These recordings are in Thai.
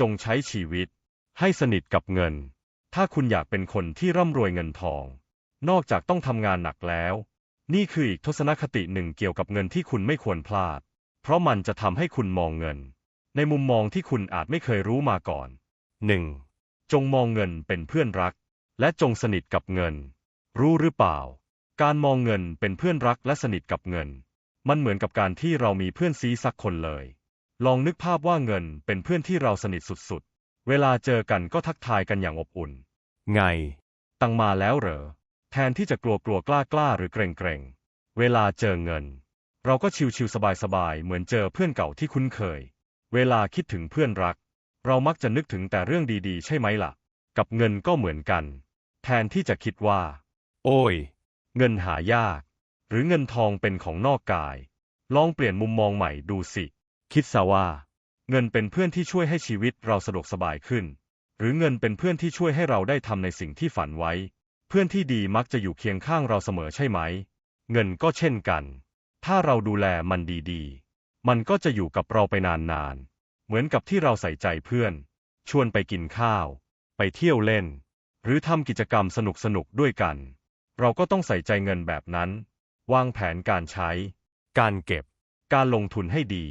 จงใช้ชีวิต ให้สนิทกับเงิน ถ้าคุณอยากเป็นคนที่ร่ำรวยเงินทอง นอกจากต้องทำงานหนักแล้ว นี่คืออีกทศนคติหนึ่งเกี่ยวกับเงินที่คุณไม่ควรพลาด เพราะมันจะทำให้คุณมองเงิน ในมุมมองที่คุณอาจไม่เคยรู้มาก่อน 1. จงมองเงินเป็นเพื่อนรัก และจงสนิทกับเงิน รู้หรือเปล่า การมองเงินเป็นเพื่อนรักและสนิทกับเงิน มันเหมือนกับการที่เรามีเพื่อนซีสักคนเลย ลองนึกภาพว่าเงินเป็นเพื่อนที่เราสนิทสุดๆ เวลาเจอกันก็ทักทายกันอย่างอบอุ่น ไง ตังมาแล้วเหรอ แทนที่จะกลัวกลัวกล้ากล้าหรือเกรงเกรงเวลาเจอเงิน เราก็ชิวชิวสบายสบายเหมือนเจอเพื่อนเก่าที่คุ้นเคย เวลาคิดถึงเพื่อนรัก เรามักจะนึกถึงแต่เรื่องดีๆ ใช่ไหมล่ะ กับเงินก็เหมือนกัน แทนที่จะคิดว่า โอ้ย เงินหายาก หรือเงินทองเป็นของนอกกาย ลองเปลี่ยนมุมมองใหม่ดูสิ คิดซะว่า เงินเป็นเพื่อนที่ช่วยให้ชีวิตเราสะดวกสบายขึ้น หรือเงินเป็นเพื่อนที่ช่วยให้เราได้ทำในสิ่งที่ฝันไว้ เพื่อนที่ดีมักจะอยู่เคียงข้างเราเสมอใช่ไหม เงินก็เช่นกัน ถ้าเราดูแลมันดีๆ มันก็จะอยู่กับเราไปนานๆ เหมือนกับที่เราใส่ใจเพื่อน ชวนไปกินข้าว ไปเที่ยวเล่น หรือทำกิจกรรมสนุกๆด้วยกัน เราก็ต้องใส่ใจเงินแบบนั้น วางแผนการใช้ การเก็บ การลงทุนให้ดี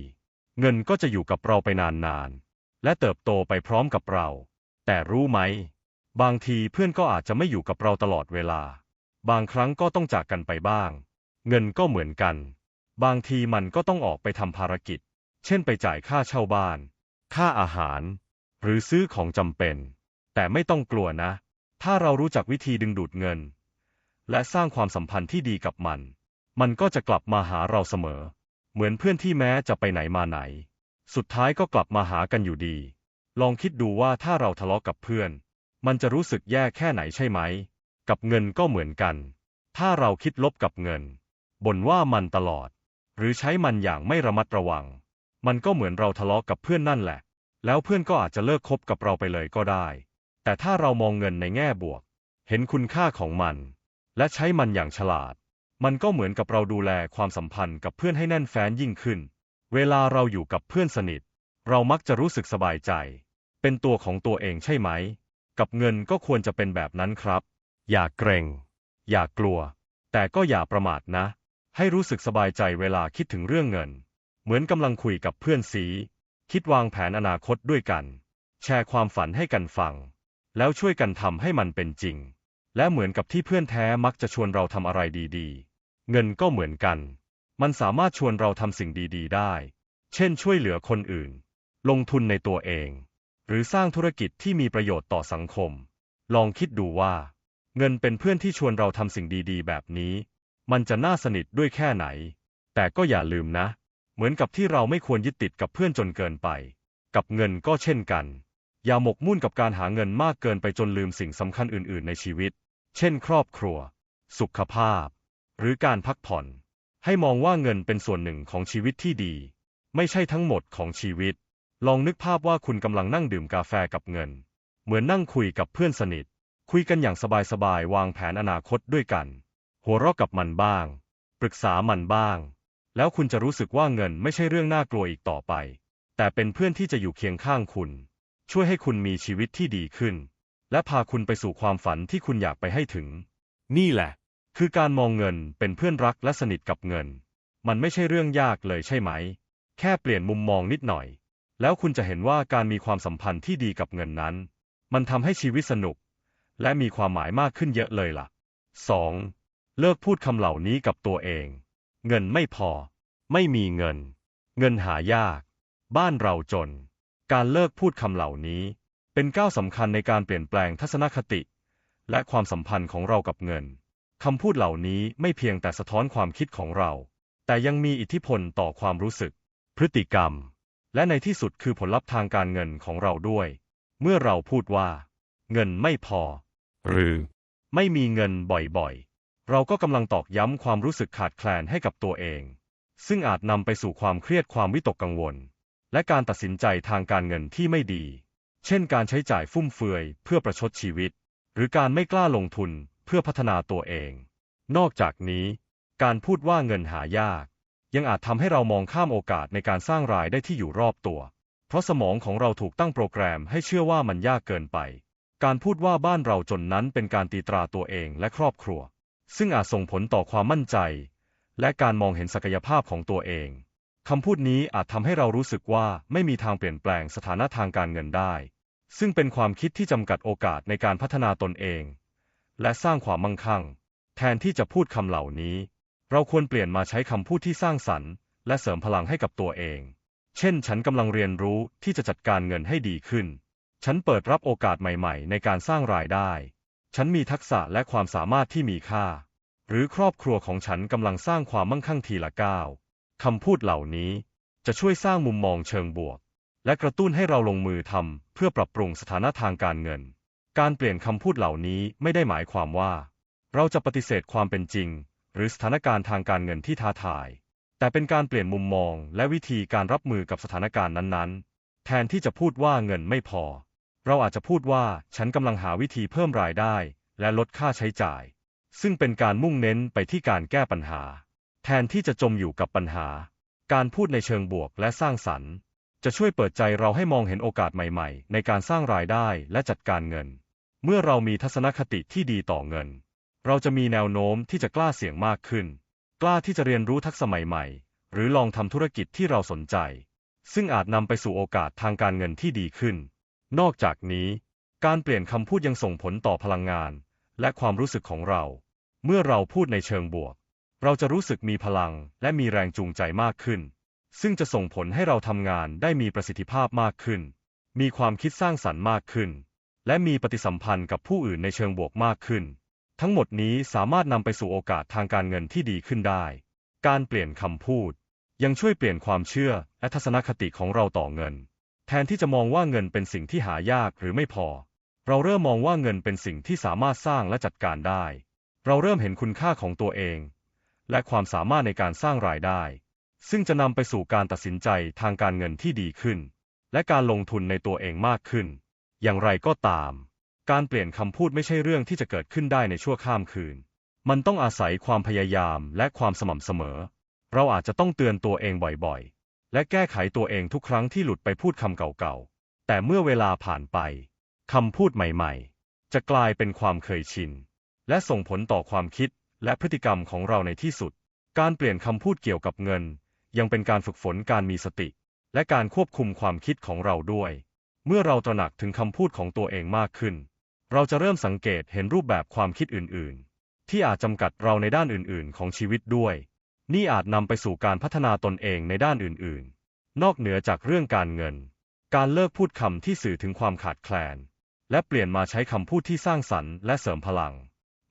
เงินก็จะอยู่กับเราไปนานๆ และเติบโตไปพร้อมกับเรา แต่รู้ไหม บางทีเพื่อนก็อาจจะไม่อยู่กับเราตลอดเวลา บางครั้งก็ต้องจากกันไปบ้าง เงินก็เหมือนกัน บางทีมันก็ต้องออกไปทำภารกิจ เช่นไปจ่ายค่าเช่าบ้าน ค่าอาหาร หรือซื้อของจำเป็น แต่ไม่ต้องกลัวนะ ถ้าเรารู้จักวิธีดึงดูดเงิน และสร้างความสัมพันธ์ที่ดีกับมัน มันก็จะกลับมาหาเราเสมอ เหมือนเพื่อนที่แม้จะไปไหนมาไหน สุดท้ายก็กลับมาหากันอยู่ดี ลองคิดดูว่าถ้าเราทะเลาะกับเพื่อน มันจะรู้สึกแย่แค่ไหนใช่ไหม กับเงินก็เหมือนกัน ถ้าเราคิดลบกับเงินบ่นว่ามันตลอด หรือใช้มันอย่างไม่ระมัดระวัง มันก็เหมือนเราทะเลาะกับเพื่อนนั่นแหละ แล้วเพื่อนก็อาจจะเลิกคบกับเราไปเลยก็ได้ แต่ถ้าเรามองเงินในแง่บวก เห็นคุณค่าของมัน และใช้มันอย่างฉลาด มันก็เหมือนกับเราดูแลความสัมพันธ์กับเพื่อนให้แน่นแฟ้นยิ่งขึ้น เวลาเราอยู่กับเพื่อนสนิท เรามักจะรู้สึกสบายใจ เป็นตัวของตัวเองใช่ไหม กับเงินก็ควรจะเป็นแบบนั้นครับ อย่าเกรง อย่ากลัว แต่ก็อย่าประมาทนะ ให้รู้สึกสบายใจเวลาคิดถึงเรื่องเงิน เหมือนกำลังคุยกับเพื่อนสี คิดวางแผนอนาคตด้วยกัน แชร์ความฝันให้กันฟัง แล้วช่วยกันทำให้มันเป็นจริง และเหมือนกับที่เพื่อนแท้มักจะชวนเราทำอะไรดี ๆ เงินก็เหมือนกัน มันสามารถชวนเราทำสิ่งดีๆ ได้ เช่นช่วยเหลือคนอื่น ลงทุนในตัวเอง หรือสร้างธุรกิจที่มีประโยชน์ต่อสังคม ลองคิดดูว่า เงินเป็นเพื่อนที่ชวนเราทำสิ่งดีๆ แบบนี้ มันจะน่าสนิทด้วยแค่ไหน แต่ก็อย่าลืมนะ เหมือนกับที่เราไม่ควรยึดติดกับเพื่อนจนเกินไป กับเงินก็เช่นกัน อย่าหมกมุ่นกับการหาเงินมากเกินไปจนลืมสิ่งสำคัญอื่น ๆ ในชีวิต เช่น ครอบครัว สุขภาพ หรือการพักผ่อน ให้มองว่าเงินเป็นส่วนหนึ่งของชีวิตที่ดี ไม่ใช่ทั้งหมดของชีวิต ลองนึกภาพว่าคุณกำลังนั่งดื่มกาแฟกับเงิน เหมือนนั่งคุยกับเพื่อนสนิท คุยกันอย่างสบายๆวางแผนอนาคตด้วยกัน หัวเราะกับมันบ้าง ปรึกษามันบ้าง แล้วคุณจะรู้สึกว่าเงินไม่ใช่เรื่องน่ากลัวอีกต่อไป แต่เป็นเพื่อนที่จะอยู่เคียงข้างคุณ ช่วยให้คุณมีชีวิตที่ดีขึ้น และพาคุณไปสู่ความฝันที่คุณอยากไปให้ถึง นี่แหละ คือการมองเงินเป็นเพื่อนรักและสนิทกับเงิน มันไม่ใช่เรื่องยากเลยใช่ไหม แค่เปลี่ยนมุมมองนิดหน่อย แล้วคุณจะเห็นว่าการมีความสัมพันธ์ที่ดีกับเงินนั้น มันทำให้ชีวิตสนุก และมีความหมายมากขึ้นเยอะเลยล่ะ 2. เลิกพูดคำเหล่านี้กับตัวเอง เงินไม่พอ ไม่มีเงิน เงินหายาก บ้านเราจน การเลิกพูดคำเหล่านี้ เป็นก้าวสำคัญในการเปลี่ยนแปลงทัศนคติ และความสัมพันธ์ของเรากับเงิน คำพูดเหล่านี้ไม่เพียงแต่สะท้อนความคิดของเรา แต่ยังมีอิทธิพลต่อความรู้สึก พฤติกรรม และในที่สุดคือผลลัพธ์ทางการเงินของเราด้วย เมื่อเราพูดว่า เงินไม่พอ หรือ ไม่มีเงินบ่อยๆ เราก็กำลังตอกย้ำความรู้สึกขาดแคลนให้กับตัวเอง ซึ่งอาจนำไปสู่ความเครียดความวิตกกังวล และการตัดสินใจทางการเงินที่ไม่ดี เช่น การใช้จ่ายฟุ่มเฟือยเพื่อประชดชีวิต หรือการไม่กล้าลงทุน เพื่อพัฒนาตัวเอง นอกจากนี้การพูดว่าเงินหายาก ยังอาจทำให้เรามองข้ามโอกาสในการสร้างรายได้ที่อยู่รอบตัว เพราะสมองของเราถูกตั้งโปรแกรมให้เชื่อว่ามันยากเกินไป การพูดว่าบ้านเราจนนั้นเป็นการตีตราตัวเองและครอบครัว ซึ่งอาจส่งผลต่อความมั่นใจ และการมองเห็นศักยภาพของตัวเองคำพูดนี้อาจทำให้เรารู้สึกว่าไม่มีทางเปลี่ยนแปลงสถานะทางการเงินได้ ซึ่งเป็นความคิดที่จำกัดโอกาสในการพัฒนาตนเอง และสร้างความมั่งคั่ง แทนที่จะพูดคำเหล่านี้ เราควรเปลี่ยนมาใช้คำพูดที่สร้างสรรค์ และเสริมพลังให้กับตัวเอง เช่น ฉันกำลังเรียนรู้ที่จะจัดการเงินให้ดีขึ้น ฉันเปิดรับโอกาสใหม่ๆ ในการสร้างรายได้ ฉันมีทักษะและความสามารถที่มีค่า หรือครอบครัวของฉันกำลังสร้างความมั่งคั่งทีละก้าวคำพูดเหล่านี้จะช่วยสร้างมุมมองเชิงบวก และกระตุ้นให้เราลงมือทำเพื่อปรับปรุงสถานะทางการเงิน การเปลี่ยนคำพูดเหล่านี้ไม่ได้หมายความว่า เราจะปฏิเสธความเป็นจริง หรือสถานการณ์ทางการเงินที่ท้าทาย แต่เป็นการเปลี่ยนมุมมองและวิธีการรับมือกับสถานการณ์นั้นๆ แทนที่จะพูดว่าเงินไม่พอ เราอาจจะพูดว่าฉันกำลังหาวิธีเพิ่มรายได้ และลดค่าใช้จ่าย ซึ่งเป็นการมุ่งเน้นไปที่การแก้ปัญหา แทนที่จะจมอยู่กับปัญหา การพูดในเชิงบวกและสร้างสรรค์ จะช่วยเปิดใจเราให้มองเห็นโอกาสใหม่ ๆ ในการสร้างรายได้และจัดการเงิน เมื่อเรามีทัศนคติที่ดีต่อเงิน เราจะมีแนวโน้มที่จะกล้าเสี่ยงมากขึ้น กล้าที่จะเรียนรู้ทักษะใหม่ๆ หรือลองทำธุรกิจที่เราสนใจ ซึ่งอาจนำไปสู่โอกาสทางการเงินที่ดีขึ้น นอกจากนี้ การเปลี่ยนคำพูดยังส่งผลต่อพลังงาน และความรู้สึกของเรา เมื่อเราพูดในเชิงบวก เราจะรู้สึกมีพลังและมีแรงจูงใจมากขึ้น ซึ่งจะส่งผลให้เราทำงานได้มีประสิทธิภาพมากขึ้น มีความคิดสร้างสรรค์มากขึ้น และมีปฏิสัมพันธ์กับผู้อื่นในเชิงบวกมากขึ้น ทั้งหมดนี้สามารถนำไปสู่โอกาสทางการเงินที่ดีขึ้นได้ การเปลี่ยนคำพูด ยังช่วยเปลี่ยนความเชื่อและทัศนคติของเราต่อเงิน แทนที่จะมองว่าเงินเป็นสิ่งที่หายากหรือไม่พอ เราเริ่มมองว่าเงินเป็นสิ่งที่สามารถสร้างและจัดการได้ เราเริ่มเห็นคุณค่าของตัวเอง และความสามารถในการสร้างรายได้ ซึ่งจะนำไปสู่การตัดสินใจทางการเงินที่ดีขึ้น และการลงทุนในตัวเองมากขึ้น อย่างไรก็ตาม การเปลี่ยนคำพูดไม่ใช่เรื่องที่จะเกิดขึ้นได้ในชั่วข้ามคืน มันต้องอาศัยความพยายามและความสม่ำเสมอ เราอาจจะต้องเตือนตัวเองบ่อยๆ และแก้ไขตัวเองทุกครั้งที่หลุดไปพูดคำเก่าๆ แต่เมื่อเวลาผ่านไปคำพูดใหม่ๆ จะกลายเป็นความเคยชิน และส่งผลต่อความคิดและพฤติกรรมของเราในที่สุด การเปลี่ยนคำพูดเกี่ยวกับเงิน ยังเป็นการฝึกฝนการมีสติ และการควบคุมความคิดของเราด้วย เมื่อเราตระหนักถึงคำพูดของตัวเองมากขึ้น เราจะเริ่มสังเกตเห็นรูปแบบความคิดอื่น ๆ ที่อาจจำกัดเราในด้านอื่น ๆ ของชีวิตด้วย นี่อาจนำไปสู่การพัฒนาตนเองในด้านอื่น ๆ นอกเหนือจากเรื่องการเงิน การเลิกพูดคำที่สื่อถึงความขาดแคลน และเปลี่ยนมาใช้คำพูดที่สร้างสรรค์และเสริมพลัง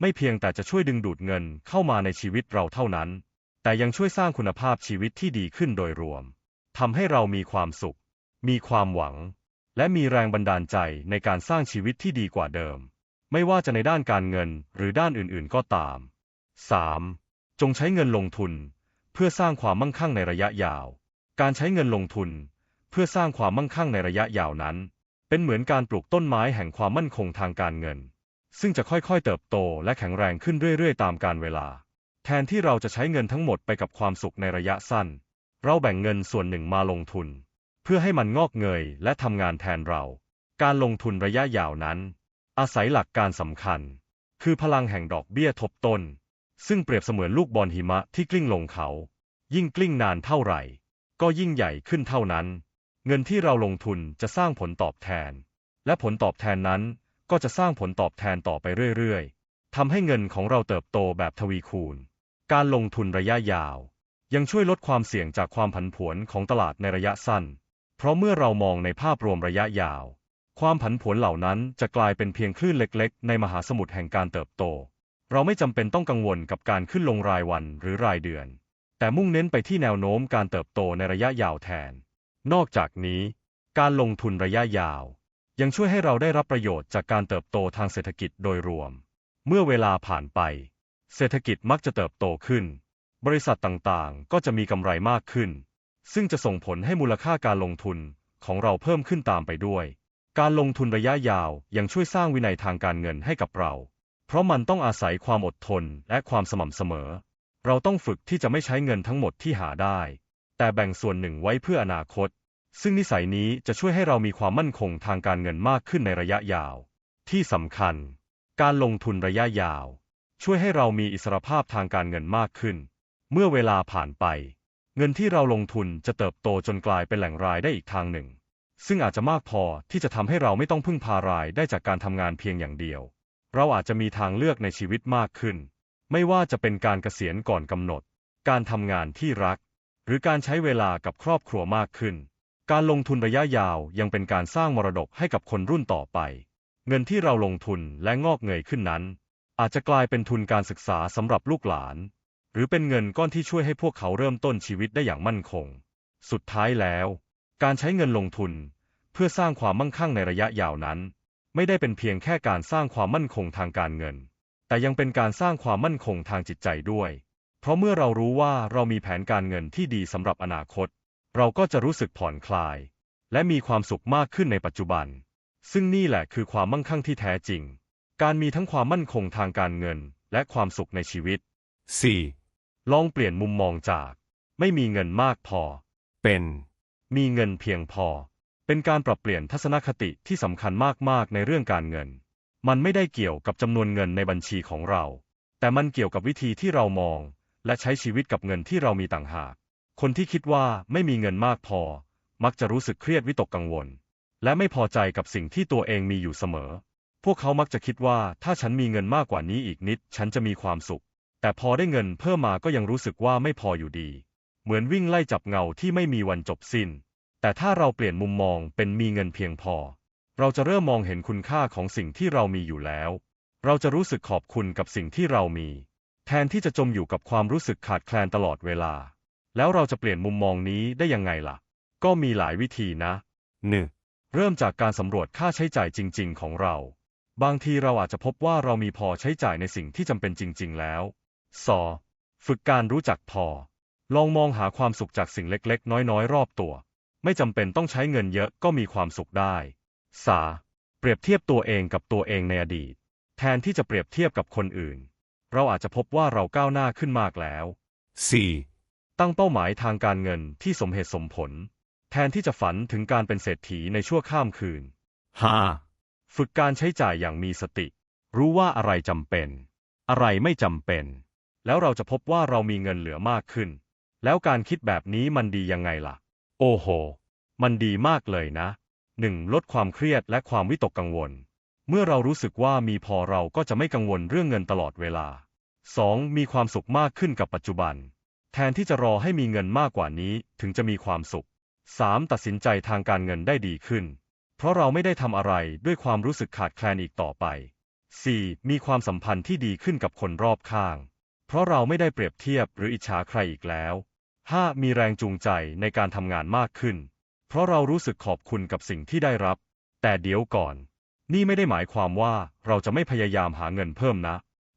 ไม่เพียงแต่จะช่วยดึงดูดเงินเข้ามาในชีวิตเราเท่านั้น แต่ยังช่วยสร้างคุณภาพชีวิตที่ดีขึ้นโดยรวมทำให้เรามีความสุข มีความหวัง และมีแรงบันดาลใจในการสร้างชีวิตที่ดีกว่าเดิม ไม่ว่าจะในด้านการเงินหรือด้านอื่นๆก็ตาม 3. จงใช้เงินลงทุน เพื่อสร้างความมั่งคั่งในระยะยาว การใช้เงินลงทุน เพื่อสร้างความมั่งคั่งในระยะยาวนั้น เป็นเหมือนการปลูกต้นไม้แห่งความมั่นคงทางการเงิน ซึ่งจะค่อยๆเติบโตและแข็งแรงขึ้นเรื่อยๆ ตามกาลเวลา แทนที่เราจะใช้เงินทั้งหมดไปกับความสุขในระยะสั้น เราแบ่งเงินส่วนหนึ่งมาลงทุน เพื่อให้มันงอกเงยและทำงานแทนเรา การลงทุนระยะยาวนั้น อาศัยหลักการสำคัญ คือพลังแห่งดอกเบี้ยทบต้น ซึ่งเปรียบเสมือนลูกบอลหิมะที่กลิ้งลงเขา ยิ่งกลิ้งนานเท่าไหร่ ก็ยิ่งใหญ่ขึ้นเท่านั้น เงินที่เราลงทุนจะสร้างผลตอบแทน และผลตอบแทนนั้นก็จะสร้างผลตอบแทนต่อไปเรื่อยๆทำให้เงินของเราเติบโตแบบทวีคูณ การลงทุนระยะยาว ยังช่วยลดความเสี่ยงจากความผันผวนของตลาดในระยะสั้น เพราะเมื่อเรามองในภาพรวมระยะยาว ความผันผวนเหล่านั้นจะกลายเป็นเพียงคลื่นเล็กๆ ในมหาสมุทรแห่งการเติบโต เราไม่จำเป็นต้องกังวลกับการขึ้นลงรายวันหรือรายเดือน แต่มุ่งเน้นไปที่แนวโน้มการเติบโตในระยะยาวแทน นอกจากนี้ การลงทุนระยะยาว ยังช่วยให้เราได้รับประโยชน์จากการเติบโตทางเศรษฐกิจโดยรวม เมื่อเวลาผ่านไป เศรษฐกิจมักจะเติบโตขึ้น บริษัทต่างๆ ก็จะมีกำไรมากขึ้น ซึ่งจะส่งผลให้มูลค่าการลงทุนของเราเพิ่มขึ้นตามไปด้วย การลงทุนระยะยาวยังช่วยสร้างวินัยทางการเงินให้กับเรา เพราะมันต้องอาศัยความอดทนและความสม่ำเสมอ เราต้องฝึกที่จะไม่ใช้เงินทั้งหมดที่หาได้ แต่แบ่งส่วนหนึ่งไว้เพื่ออนาคต ซึ่งนิสัยนี้จะช่วยให้เรามีความมั่นคงทางการเงินมากขึ้นในระยะยาว ที่สำคัญ การลงทุนระยะยาว ช่วยให้เรามีอิสรภาพทางการเงินมากขึ้น เมื่อเวลาผ่านไป เงินที่เราลงทุนจะเติบโตจนกลายเป็นแหล่งรายได้อีกทางหนึ่ง ซึ่งอาจจะมากพอที่จะทำให้เราไม่ต้องพึ่งพารายได้จากการทำงานเพียงอย่างเดียว เราอาจจะมีทางเลือกในชีวิตมากขึ้น ไม่ว่าจะเป็นการเกษียณก่อนกำหนด การทำงานที่รัก หรือการใช้เวลากับครอบครัวมากขึ้น การลงทุนระยะยาวยังเป็นการสร้างมรดกให้กับคนรุ่นต่อไป เงินที่เราลงทุนและงอกเงยขึ้นนั้น อาจจะกลายเป็นทุนการศึกษาสำหรับลูกหลาน หรือเป็นเงินก้อนที่ช่วยให้พวกเขาเริ่มต้นชีวิตได้อย่างมั่นคง สุดท้ายแล้ว การใช้เงินลงทุน เพื่อสร้างความมั่งคั่งในระยะยาวนั้น ไม่ได้เป็นเพียงแค่การสร้างความมั่นคงทางการเงิน แต่ยังเป็นการสร้างความมั่นคงทางจิตใจด้วย เพราะเมื่อเรารู้ว่าเรามีแผนการเงินที่ดีสำหรับอนาคต เราก็จะรู้สึกผ่อนคลาย และมีความสุขมากขึ้นในปัจจุบัน ซึ่งนี่แหละคือความมั่งคั่งที่แท้จริง การมีทั้งความมั่นคงทางการเงิน และความสุขในชีวิต 4. ลองเปลี่ยนมุมมองจาก ไม่มีเงินมากพอ เป็น มีเงินเพียงพอ เป็นการปรับเปลี่ยนทัศนคติที่สำคัญมากๆในเรื่องการเงิน มันไม่ได้เกี่ยวกับจำนวนเงินในบัญชีของเรา แต่มันเกี่ยวกับวิธีที่เรามอง และใช้ชีวิตกับเงินที่เรามีต่างหาก คนที่คิดว่าไม่มีเงินมากพอ มักจะรู้สึกเครียดวิตกกังวล และไม่พอใจกับสิ่งที่ตัวเองมีอยู่เสมอ พวกเขามักจะคิดว่าถ้าฉันมีเงินมากกว่านี้อีกนิด ฉันจะมีความสุข แต่พอได้เงินเพิ่มมาก็ยังรู้สึกว่าไม่พออยู่ดี เหมือนวิ่งไล่จับเงาที่ไม่มีวันจบสิ้น แต่ถ้าเราเปลี่ยนมุมมองเป็นมีเงินเพียงพอ เราจะเริ่มมองเห็นคุณค่าของสิ่งที่เรามีอยู่แล้ว เราจะรู้สึกขอบคุณกับสิ่งที่เรามี แทนที่จะจมอยู่กับความรู้สึกขาดแคลนตลอดเวลา แล้วเราจะเปลี่ยนมุมมองนี้ได้ยังไงล่ะ ก็มีหลายวิธีนะ 1. เริ่มจากการสำรวจค่าใช้จ่ายจริง ๆ ของเรา บางทีเราอาจจะพบว่าเรามีพอใช้จ่ายในสิ่งที่จำเป็นจริง ๆ แล้ว 2. ฝึกการรู้จักพอ ลองมองหาความสุขจากสิ่งเล็กๆ น้อยๆ รอบตัว ไม่จำเป็นต้องใช้เงินเยอะก็มีความสุขได้ 3. เปรียบเทียบตัวเองกับตัวเองในอดีต แทนที่จะเปรียบเทียบกับคนอื่น เราอาจจะพบว่าเราก้าวหน้าขึ้นมากแล้ว 4. ตั้งเป้าหมายทางการเงินที่สมเหตุสมผล แทนที่จะฝันถึงการเป็นเศรษฐีในชั่วข้ามคืน 5. ฝึกการใช้จ่ายอย่างมีสติ รู้ว่าอะไรจำเป็น อะไรไม่จำเป็น แล้วเราจะพบว่าเรามีเงินเหลือมากขึ้น แล้วการคิดแบบนี้มันดียังไงล่ะ โอ้โห มันดีมากเลยนะ 1. ลดความเครียดและความวิตกกังวล เมื่อเรารู้สึกว่ามีพอเราก็จะไม่กังวลเรื่องเงินตลอดเวลา 2. มีความสุขมากขึ้นกับปัจจุบัน แทนที่จะรอให้มีเงินมากกว่านี้ถึงจะมีความสุข 3. ตัดสินใจทางการเงินได้ดีขึ้น เพราะเราไม่ได้ทำอะไรด้วยความรู้สึกขาดแคลนอีกต่อไป 4. มีความสัมพันธ์ที่ดีขึ้นกับคนรอบข้าง เพราะเราไม่ได้เปรียบเทียบหรืออิจฉาใครอีกแล้ว 5. มีแรงจูงใจในการทำงานมากขึ้น เพราะเรารู้สึกขอบคุณกับสิ่งที่ได้รับ แต่เดี๋ยวก่อน นี่ไม่ได้หมายความว่าเราจะไม่พยายามหาเงินเพิ่มนะ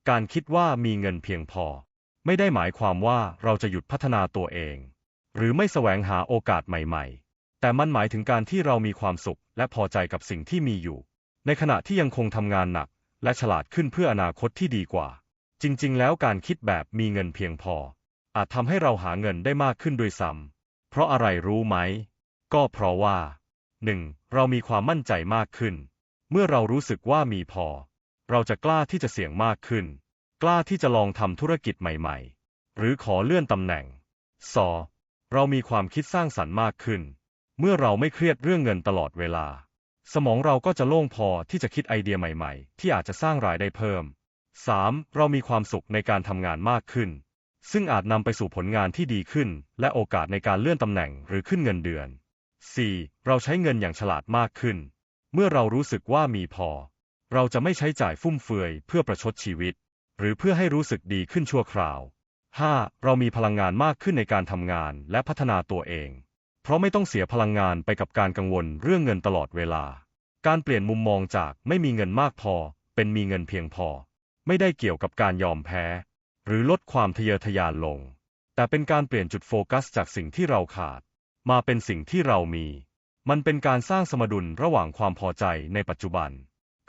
การคิดว่ามีเงินเพียงพอ ไม่ได้หมายความว่าเราจะหยุดพัฒนาตัวเอง หรือไม่แสวงหาโอกาสใหม่ๆ แต่มันหมายถึงการที่เรามีความสุขและพอใจกับสิ่งที่มีอยู่ ในขณะที่ยังคงทำงานหนักและฉลาดขึ้นเพื่ออนาคตที่ดีกว่า จริงๆ แล้วการคิดแบบมีเงินเพียงพอ อาจทำให้เราหาเงินได้มากขึ้นด้วยซ้ำเพราะอะไรรู้ไหม ก็เพราะว่า 1. เรามีความมั่นใจมากขึ้น เมื่อเรารู้สึกว่ามีพอ เราจะกล้าที่จะเสี่ยงมากขึ้น กล้าที่จะลองทำธุรกิจใหม่ๆ หรือขอเลื่อนตำแหน่ง 2. เรามีความคิดสร้างสรรค์มากขึ้น เมื่อเราไม่เครียดเรื่องเงินตลอดเวลา สมองเราก็จะโล่งพอที่จะคิดไอเดียใหม่ ๆ ที่อาจจะสร้างรายได้เพิ่ม 3. เรามีความสุขในการทำงานมากขึ้น ซึ่งอาจนำไปสู่ผลงานที่ดีขึ้น และโอกาสในการเลื่อนตำแหน่งหรือขึ้นเงินเดือน 4. เราใช้เงินอย่างฉลาดมากขึ้น เมื่อเรารู้สึกว่ามีพอ เราจะไม่ใช้จ่ายฟุ่มเฟือยเพื่อประชดชีวิต หรือเพื่อให้รู้สึกดีขึ้นชั่วคราว 5. เรามีพลังงานมากขึ้นในการทำงานและพัฒนาตัวเอง เพราะไม่ต้องเสียพลังงานไปกับการกังวลเรื่องเงินตลอดเวลา การเปลี่ยนมุมมองจากไม่มีเงินมากพอ เป็นมีเงินเพียงพอ ไม่ได้เกี่ยวกับการยอมแพ้ หรือลดความทะเยอทะยานลง แต่เป็นการเปลี่ยนจุดโฟกัสจากสิ่งที่เราขาด มาเป็นสิ่งที่เรามี มันเป็นการสร้างสมดุลระหว่างความพอใจในปัจจุบัน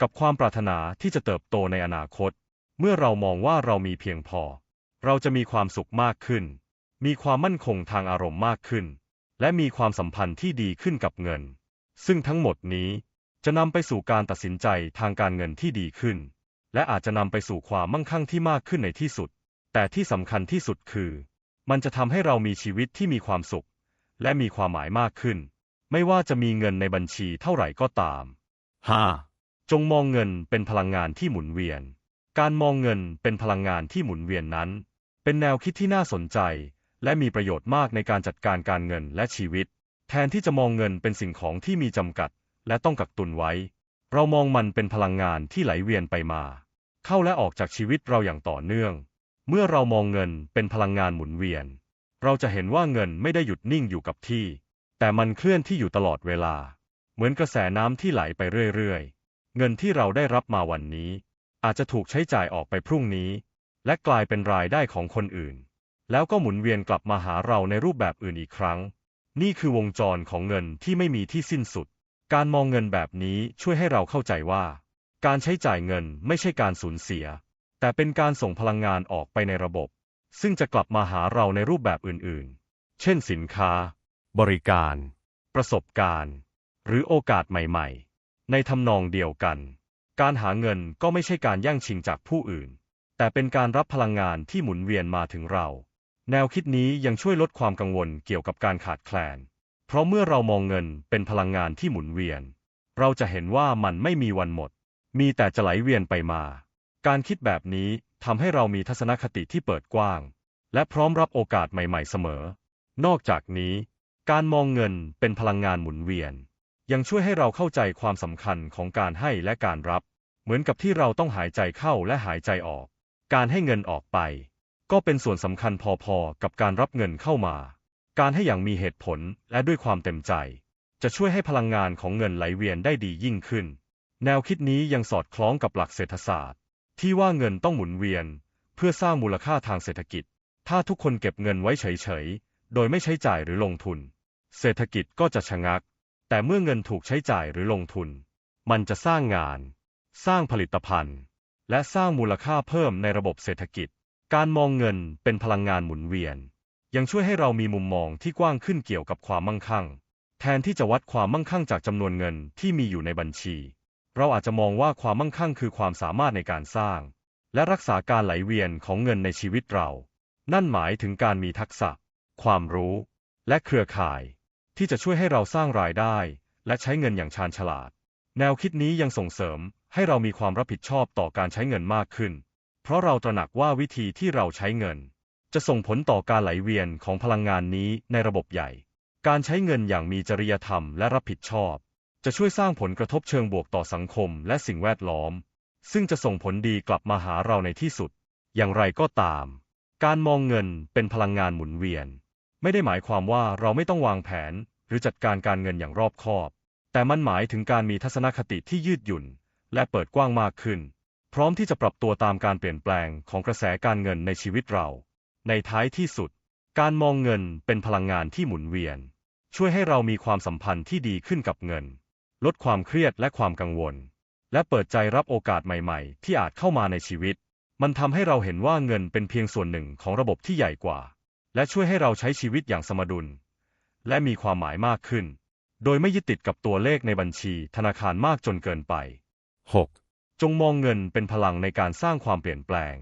กับความปรารถนาที่จะเติบโตในอนาคต เมื่อเรามองว่าเรามีเพียงพอ เราจะมีความสุขมากขึ้น มีความมั่นคงทางอารมณ์มากขึ้น และมีความสัมพันธ์ที่ดีขึ้นกับเงิน ซึ่งทั้งหมดนี้จะนำไปสู่การตัดสินใจทางการเงินที่ดีขึ้น และอาจจะนำไปสู่ความมั่งคั่งที่มากขึ้นในที่สุด แต่ที่สำคัญที่สุดคือ มันจะทำให้เรามีชีวิตที่มีความสุข และมีความหมายมากขึ้น ไม่ว่าจะมีเงินในบัญชีเท่าไหร่ก็ตามห้าจงมองเงินเป็นพลังงานที่หมุนเวียน การมองเงินเป็นพลังงานที่หมุนเวียนนั้น เป็นแนวคิดที่น่าสนใจ และมีประโยชน์มากในการจัดการการเงินและชีวิต แทนที่จะมองเงินเป็นสิ่งของที่มีจำกัด และต้องกักตุนไว้ เรามองมันเป็นพลังงานที่ไหลเวียนไปมา เข้าและออกจากชีวิตเราอย่างต่อเนื่อง เมื่อเรามองเงินเป็นพลังงานหมุนเวียน เราจะเห็นว่าเงินไม่ได้หยุดนิ่งอยู่กับที่ แต่มันเคลื่อนที่อยู่ตลอดเวลา เหมือนกระแสน้ำที่ไหลไปเรื่อยๆ เงินที่เราได้รับมาวันนี้ อาจจะถูกใช้จ่ายออกไปพรุ่งนี้ และกลายเป็นรายได้ของคนอื่น แล้วก็หมุนเวียนกลับมาหาเราในรูปแบบอื่นอีกครั้ง นี่คือวงจรของเงินที่ไม่มีที่สิ้นสุด การมองเงินแบบนี้ช่วยให้เราเข้าใจว่า การใช้จ่ายเงินไม่ใช่การสูญเสีย แต่เป็นการส่งพลังงานออกไปในระบบ ซึ่งจะกลับมาหาเราในรูปแบบอื่นๆ เช่นสินค้า บริการ ประสบการณ์ หรือโอกาสใหม่ๆ ในทำนองเดียวกัน การหาเงินก็ไม่ใช่การแย่งชิงจากผู้อื่น แต่เป็นการรับพลังงานที่หมุนเวียนมาถึงเรา แนวคิดนี้ยังช่วยลดความกังวลเกี่ยวกับการขาดแคลน เพราะเมื่อเรามองเงินเป็นพลังงานที่หมุนเวียน เราจะเห็นว่ามันไม่มีวันหมด มีแต่จะไหลเวียนไปมา การคิดแบบนี้ทำให้เรามีทัศนคติที่เปิดกว้าง และพร้อมรับโอกาสใหม่ๆเสมอ นอกจากนี้ การมองเงินเป็นพลังงานหมุนเวียน ยังช่วยให้เราเข้าใจความสำคัญของการให้และการรับ เหมือนกับที่เราต้องหายใจเข้าและหายใจออก การให้เงินออกไป ก็เป็นส่วนสำคัญพอๆกับการรับเงินเข้ามา การให้อย่างมีเหตุผลและด้วยความเต็มใจ จะช่วยให้พลังงานของเงินไหลเวียนได้ดียิ่งขึ้น แนวคิดนี้ยังสอดคล้องกับหลักเศรษฐศาสตร์ ที่ว่าเงินต้องหมุนเวียน เพื่อสร้างมูลค่าทางเศรษฐกิจ ถ้าทุกคนเก็บเงินไว้เฉยๆ โดยไม่ใช้จ่ายหรือลงทุน เศรษฐกิจก็จะชะงัก แต่เมื่อเงินถูกใช้จ่ายหรือลงทุน มันจะสร้างงาน สร้างผลิตภัณฑ์ และสร้างมูลค่าเพิ่มในระบบเศรษฐกิจ การมองเงินเป็นพลังงานหมุนเวียน ยังช่วยให้เรามีมุมมองที่กว้างขึ้นเกี่ยวกับความมั่งคั่ง แทนที่จะวัดความมั่งคั่งจากจำนวนเงินที่มีอยู่ในบัญชี เราอาจจะมองว่าความมั่งคั่งคือความสามารถในการสร้าง และรักษาการไหลเวียนของเงินในชีวิตเรา นั่นหมายถึงการมีทักษะ ความรู้ และเครือข่าย ที่จะช่วยให้เราสร้างรายได้ และใช้เงินอย่างชาญฉลาด แนวคิดนี้ยังส่งเสริมให้เรามีความรับผิดชอบต่อการใช้เงินมากขึ้น เพราะเราตระหนักว่าวิธีที่เราใช้เงิน จะส่งผลต่อการไหลเวียนของพลังงานนี้ในระบบใหญ่ การใช้เงินอย่างมีจริยธรรมและรับผิดชอบ จะช่วยสร้างผลกระทบเชิงบวกต่อสังคมและสิ่งแวดล้อม ซึ่งจะส่งผลดีกลับมาหาเราในที่สุด อย่างไรก็ตาม การมองเงินเป็นพลังงานหมุนเวียน ไม่ได้หมายความว่าเราไม่ต้องวางแผน หรือจัดการการเงินอย่างรอบคอบ แต่มันหมายถึงการมีทัศนคติที่ยืดหยุ่น และเปิดกว้างมากขึ้น พร้อมที่จะปรับตัวตามการเปลี่ยนแปลงของกระแสการเงินในชีวิตเรา ในท้ายที่สุด การมองเงินเป็นพลังงานที่หมุนเวียน ช่วยให้เรามีความสัมพันธ์ที่ดีขึ้นกับเงิน ลดความเครียดและความกังวล และเปิดใจรับโอกาสใหม่ๆ ที่อาจเข้ามาในชีวิต มันทำให้เราเห็นว่าเงินเป็นเพียงส่วนหนึ่งของระบบที่ใหญ่กว่า และช่วยให้เราใช้ชีวิตอย่างสมดุล และมีความหมายมากขึ้น โดยไม่ยึดติดกับตัวเลขในบัญชีธนาคารมากจนเกินไป 6. จงมองเงินเป็นพลังในการสร้างความเปลี่ยนแปลง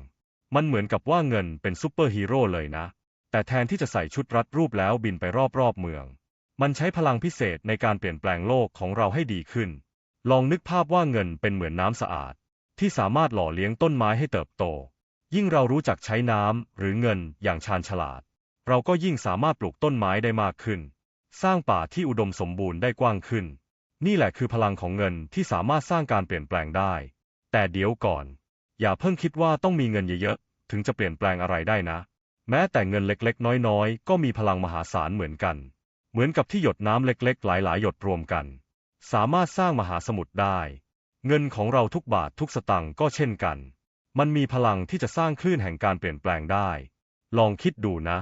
มันเหมือนกับว่าเงินเป็นซูเปอร์ฮีโร่เลยนะ แต่แทนที่จะใส่ชุดรัดรูปแล้วบินไปรอบๆเมือง มันใช้พลังพิเศษในการเปลี่ยนแปลงโลกของเราให้ดีขึ้น ลองนึกภาพว่าเงินเป็นเหมือนน้ำสะอาด ที่สามารถหล่อเลี้ยงต้นไม้ให้เติบโต ยิ่งเรารู้จักใช้น้ำหรือเงินอย่างชาญฉลาด เราก็ยิ่งสามารถปลูกต้นไม้ได้มากขึ้น สร้างป่าที่อุดมสมบูรณ์ได้กว้างขึ้น นี่แหละคือพลังของเงินที่สามารถสร้างการเปลี่ยนแปลงได้ แต่เดี๋ยวก่อน อย่าเพิ่งคิดว่าต้องมีเงินเยอะๆ ถึงจะเปลี่ยนแปลงอะไรได้นะ แม้แต่เงินเล็กๆ น้อยๆ ก็มีพลังมหาศาลเหมือนกัน เหมือนกับที่หยดน้ำเล็กๆ หลายๆ หยดรวมกัน สามารถสร้างมหาสมุทรได้ เงินของเราทุกบาททุกสตังค์ก็เช่นกัน มันมีพลังที่จะสร้างคลื่นแห่งการเปลี่ยนแปลงได้ ลองคิดดูนะ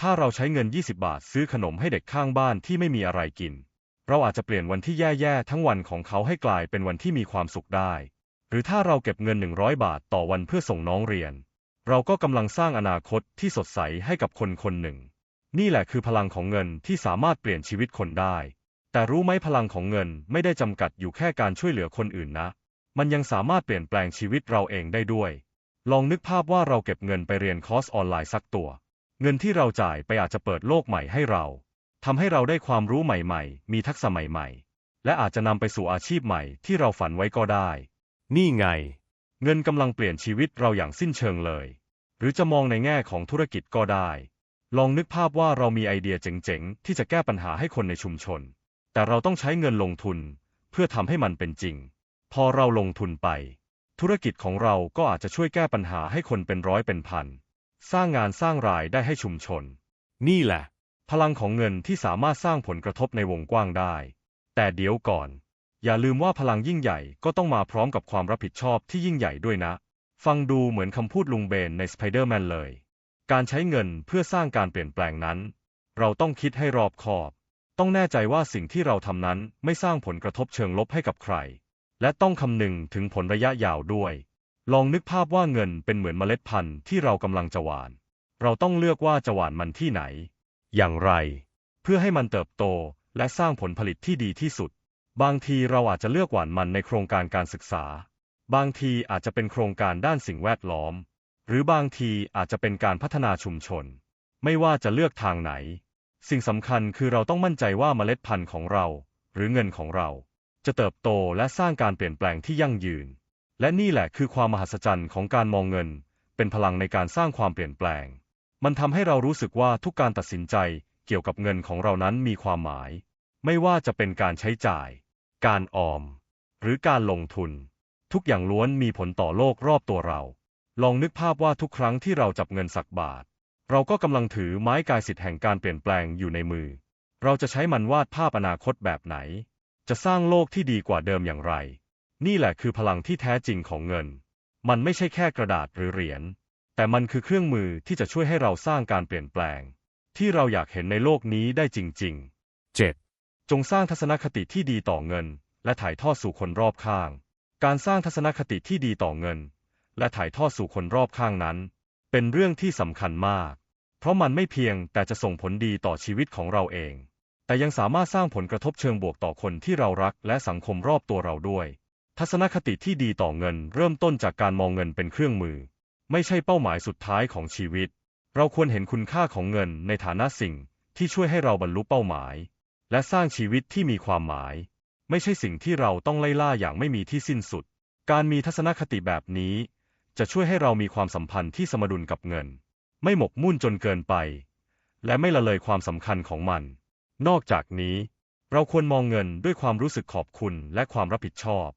ถ้าเราใช้เงิน 20 บาทซื้อขนมให้เด็กข้างบ้านที่ไม่มีอะไรกิน เราอาจจะเปลี่ยนวันที่แย่ๆ ทั้งวันของเขาให้กลายเป็นวันที่มีความสุขได้ หรือถ้าเราเก็บเงิน 100 บาทต่อวันเพื่อส่งน้องเรียน เราก็กำลังสร้างอนาคตที่สดใสให้กับคนคนหนึ่ง นี่แหละคือพลังของเงินที่สามารถเปลี่ยนชีวิตคนได้ แต่รู้ไหมพลังของเงินไม่ได้จำกัดอยู่แค่การช่วยเหลือคนอื่นนะ มันยังสามารถเปลี่ยนแปลงชีวิตเราเองได้ด้วย ลองนึกภาพว่าเราเก็บเงินไปเรียนคอร์สออนไลน์สักตัว เงินที่เราจ่ายไปอาจจะเปิดโลกใหม่ให้เราทำให้เราได้ความรู้ใหม่ ๆ มีทักษะใหม่ ๆ และอาจจะนำไปสู่อาชีพใหม่ที่เราฝันไว้ก็ได้ นี่ไง เงินกำลังเปลี่ยนชีวิตเราอย่างสิ้นเชิงเลย หรือจะมองในแง่ของธุรกิจก็ได้ ลองนึกภาพว่าเรามีไอเดียเจ๋งๆ ที่จะแก้ปัญหาให้คนในชุมชน แต่เราต้องใช้เงินลงทุน เพื่อทำให้มันเป็นจริง พอเราลงทุนไป ธุรกิจของเราก็อาจจะช่วยแก้ปัญหาให้คนเป็นร้อยเป็นพัน สร้างงานสร้างรายได้ให้ชุมชน นี่แหละ พลังของเงินที่สามารถสร้างผลกระทบในวงกว้างได้ แต่เดี๋ยวก่อน อย่าลืมว่าพลังยิ่งใหญ่ก็ต้องมาพร้อมกับความรับผิดชอบที่ยิ่งใหญ่ด้วยนะ ฟังดูเหมือนคำพูดลุงเบนในสไปเดอร์แมนเลย การใช้เงินเพื่อสร้างการเปลี่ยนแปลงนั้น เราต้องคิดให้รอบคอบ ต้องแน่ใจว่าสิ่งที่เราทำนั้นไม่สร้างผลกระทบเชิงลบให้กับใคร และต้องคำนึงถึงผลระยะยาวด้วย ลองนึกภาพว่าเงินเป็นเหมือนเมล็ดพันธุ์ที่เรากำลังจะหว่าน เราต้องเลือกว่าจะหว่านมันที่ไหน อย่างไร เพื่อให้มันเติบโตและสร้างผลผลิตที่ดีที่สุด บางทีเราอาจจะเลือกหว่านมันในโครงการการศึกษา บางทีอาจจะเป็นโครงการด้านสิ่งแวดล้อม หรือบางทีอาจจะเป็นการพัฒนาชุมชน ไม่ว่าจะเลือกทางไหน สิ่งสำคัญคือเราต้องมั่นใจว่าเมล็ดพันธุ์ของเรา หรือเงินของเรา จะเติบโตและสร้างการเปลี่ยนแปลงที่ยั่งยืน และนี่แหละคือความมหัศจรรย์ของการมองเงิน เป็นพลังในการสร้างความเปลี่ยนแปลง มันทำให้เรารู้สึกว่าทุกการตัดสินใจเกี่ยวกับเงินของเรานั้นมีความหมาย ไม่ว่าจะเป็นการใช้จ่าย การออม หรือการลงทุน ทุกอย่างล้วนมีผลต่อโลกรอบตัวเรา ลองนึกภาพว่าทุกครั้งที่เราจับเงินสักบาท เราก็กำลังถือไม้กายสิทธิ์แห่งการเปลี่ยนแปลงอยู่ในมือ เราจะใช้มันวาดภาพอนาคตแบบไหน จะสร้างโลกที่ดีกว่าเดิมอย่างไร นี่แหละคือพลังที่แท้จริงของเงิน มันไม่ใช่แค่กระดาษหรือเหรียญ แต่มันคือเครื่องมือที่จะช่วยให้เราสร้างการเปลี่ยนแปลง ที่เราอยากเห็นในโลกนี้ได้จริง ๆ 7. จงสร้างทัศนคติที่ดีต่อเงิน และถ่ายทอดสู่คนรอบข้าง การสร้างทัศนคติที่ดีต่อเงิน และถ่ายทอดสู่คนรอบข้างนั้น เป็นเรื่องที่สำคัญมาก เพราะมันไม่เพียงแต่จะส่งผลดีต่อชีวิตของเราเอง แต่ยังสามารถสร้างผลกระทบเชิงบวกต่อคนที่เรารักและสังคมรอบตัวเราด้วย ทัศนคติที่ดีต่อเงิน เริ่มต้นจากการมองเงินเป็นเครื่องมือ ไม่ใช่เป้าหมายสุดท้ายของชีวิต เราควรเห็นคุณค่าของเงินในฐานะสิ่งที่ช่วยให้เราบรรลุเป้าหมาย และสร้างชีวิตที่มีความหมาย ไม่ใช่สิ่งที่เราต้องไล่ล่าอย่างไม่มีที่สิ้นสุด การมีทัศนคติแบบนี้ จะช่วยให้เรามีความสัมพันธ์ที่สมดุลกับเงิน ไม่หมกมุ่นจนเกินไป และไม่ละเลยความสำคัญของมัน นอกจากนี้ เราควรมองเงินด้วยความรู้สึกขอบคุณและความรับผิดชอบ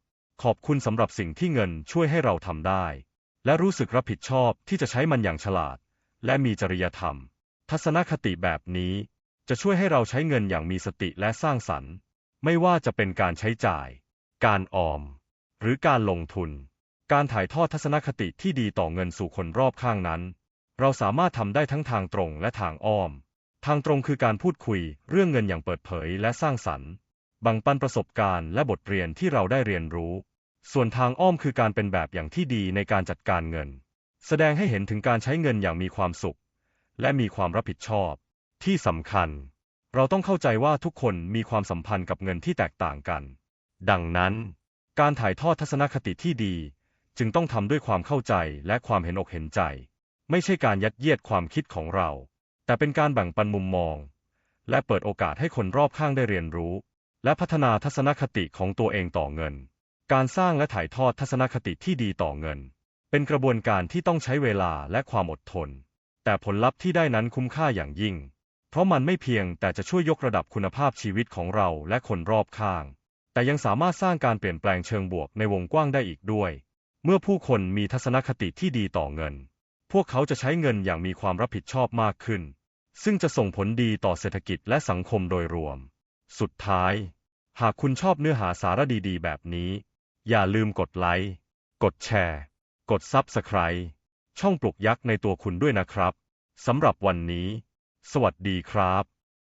ขอบคุณสำหรับสิ่งที่เงินช่วยให้เราทำได้ และรู้สึกรับผิดชอบที่จะใช้มันอย่างฉลาด และมีจริยธรรม ทัศนคติแบบนี้ จะช่วยให้เราใช้เงินอย่างมีสติและสร้างสรรค์ ไม่ว่าจะเป็นการใช้จ่าย การออม หรือการลงทุน การถ่ายทอดทัศนคติที่ดีต่อเงินสู่คนรอบข้างนั้น เราสามารถทำได้ทั้งทางตรงและทางอ้อม ทางตรงคือการพูดคุยเรื่องเงินอย่างเปิดเผยและสร้างสรรค์บ่งปันประสบการณ์และบทเรียนที่เราได้เรียนรู้ ส่วนทางอ้อมคือการเป็นแบบอย่างที่ดีในการจัดการเงิน แสดงให้เห็นถึงการใช้เงินอย่างมีความสุข และมีความรับผิดชอบ ที่สำคัญ เราต้องเข้าใจว่าทุกคนมีความสัมพันธ์กับเงินที่แตกต่างกัน ดังนั้น การถ่ายทอดทัศนคติที่ดี จึงต้องทำด้วยความเข้าใจและความเห็นอกเห็นใจ ไม่ใช่การยัดเยียดความคิดของเรา แต่เป็นการแบ่งปันมุมมอง และเปิดโอกาสให้คนรอบข้างได้เรียนรู้ และพัฒนาทัศนคติของตัวเองต่อเงิน การสร้างและถ่ายทอดทัศนคติที่ดีต่อเงิน เป็นกระบวนการที่ต้องใช้เวลาและความอดทน แต่ผลลัพธ์ที่ได้นั้นคุ้มค่าอย่างยิ่ง เพราะมันไม่เพียงแต่จะช่วยยกระดับคุณภาพชีวิตของเราและคนรอบข้าง แต่ยังสามารถสร้างการเปลี่ยนแปลงเชิงบวกในวงกว้างได้อีกด้วย เมื่อผู้คนมีทัศนคติที่ดีต่อเงิน พวกเขาจะใช้เงินอย่างมีความรับผิดชอบมากขึ้น ซึ่งจะส่งผลดีต่อเศรษฐกิจและสังคมโดยรวม สุดท้าย หากคุณชอบเนื้อหาสาระดีๆ แบบนี้ อย่าลืมกดไลค์ กดแชร์ กดซับสไคร b e ช่องปลุกยักษ์ในตัวคุณด้วยนะครับ สำหรับวันนี้ สวัสดีครับ